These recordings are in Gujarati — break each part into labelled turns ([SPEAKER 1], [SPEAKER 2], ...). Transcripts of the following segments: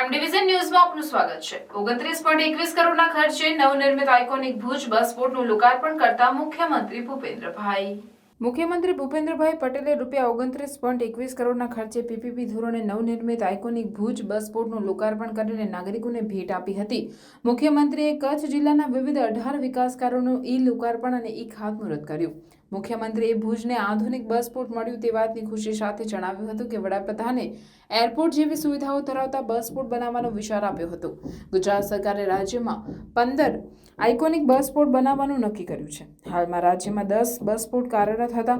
[SPEAKER 1] એમ ડિવિઝન ન્યૂઝમાં આપનું સ્વાગત છે. ઓગણત્રીસ પોઈન્ટ એકવીસ કરોડના ખર્ચે નવનિર્મિત આઇકોનિક ભુજ બસ પોર્ટનું લોકાર્પણ કરતા મુખ્યમંત્રી ભૂપેન્દ્રભાઈ. મુખ્યમંત્રી ભૂપેન્દ્રભાઈ પટેલે રૂપિયા ઓગણત્રીસ પોઈન્ટ એકવીસ કરોડના ખર્ચે પીપીપી ધોરણે નવનિર્મિત આઇકોનિક ભુજ બસ પોર્ટનું લોકાર્પણ કરીને નાગરિકોને ભેટ આપી હતી. મુખ્યમંત્રીએ કચ્છ જિલ્લાના વિવિધ અઢાર વિકાસકારોનું ઈ લોકાર્પણ અને ઈ ખાતમુહૂર્ત કર્યું. મુખ્યમંત્રીએ ભુજને આધુનિક બસ પોર્ટ મળ્યું તે વાતની ખુશી સાથે જણાવ્યું હતું કે વડાપ્રધાને એરપોર્ટ જેવી સુવિધાઓ ધરાવતા બસ પોર્ટ બનાવવાનો વિચાર આપ્યો હતો. ગુજરાત સરકારે રાજ્યમાં પંદર આઇકોનિક બસ પોર્ટ બનાવવાનું નક્કી કર્યું છે. હાલમાં રાજ્યમાં દસ બસ પોર્ટ કાર્યરત હતા.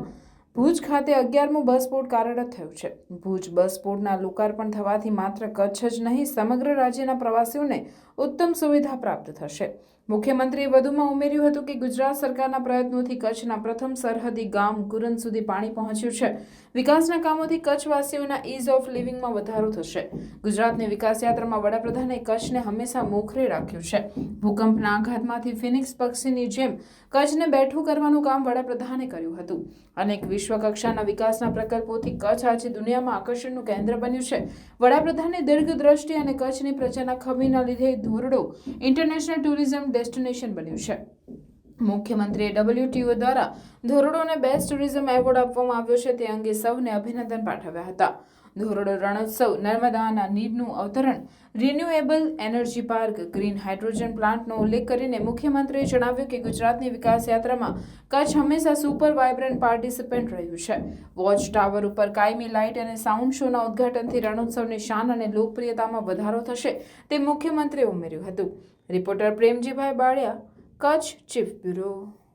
[SPEAKER 1] ભુજ ખાતે અગિયારમું બસ પોર્ટ કાર્યરત થયું છે. ભુજ બસ પોર્ટના લોકાર્પણ થવાથી માત્ર કચ્છ જ નહીં, સમગ્ર રાજ્યના પ્રવાસીઓને ઉત્તમ સુવિધા પ્રાપ્ત થશે. મુખ્યમંત્રીએ વધુમાં ઉમેર્યું હતું કે ગુજરાત સરકારના પ્રયત્નોથી કચ્છના પ્રથમ સરહદી ગામ ગુરન સુધી પાણી પહોંચ્યું છે. વિકાસના કામોથી કચ્છવાસીઓના ઇઝ ઓફ લિવિંગમાં વધારો થશે. ગુજરાતની વિકાસ યાત્રામાં વડાપ્રધાને કચ્છને હંમેશા મોખરે રાખ્યું છે. ભૂકંપના આઘાતમાંથી ફિનિક્સ પક્ષીની જેમ કચ્છને બેઠું કરવાનું કામ વડાપ્રધાને કર્યું હતું. અનેક વિશ્વ કક્ષાના વિકાસના પ્રકલ્પોથી કચ્છ આજે દુનિયામાં આકર્ષણનું કેન્દ્ર બન્યું છે. વડાપ્રધાનની દીર્ઘદ્રષ્ટિ અને કચ્છની પ્રજાના ખમીના લીધે ધોરડો ઇન્ટરનેશનલ ટુરિઝમ ડેસ્ટિનેશન બન્યું છે. મુખ્યમંત્રીએ ડબલ્યુટીઓ દ્વારા ધોરડોને બેસ્ટ ટુરિઝમ એવોર્ડ આપવામાં આવ્યો છે. તે અંગે સૌને અભિનંદન પાઠવ્યા હતા. ધોરડો રણોત્સવ, નર્મદાના નીરનું અવતરણ renewable energy park green hydrogen પ્લાન્ટનો ઉલ્લેખ કરીને મુખ્યમંત્રીએ જણાવ્યું કે ગુજરાતની વિકાસ યાત્રામાં કચ્છ હંમેશા સુપર વાઇબ્રન્ટ પાર્ટિસિપન્ટ રહ્યું છે. વોચ ટાવર ઉપર કાયમી લાઇટ અને સાઉન્ડ શોના ઉદ્ઘાટનથી રણોત્સવની શાન અને લોકપ્રિયતામાં વધારો થશે તે મુખ્યમંત્રીએ ઉમેર્યું હતું. Reporter Premjibhai Baliya, Kutch chief bureau.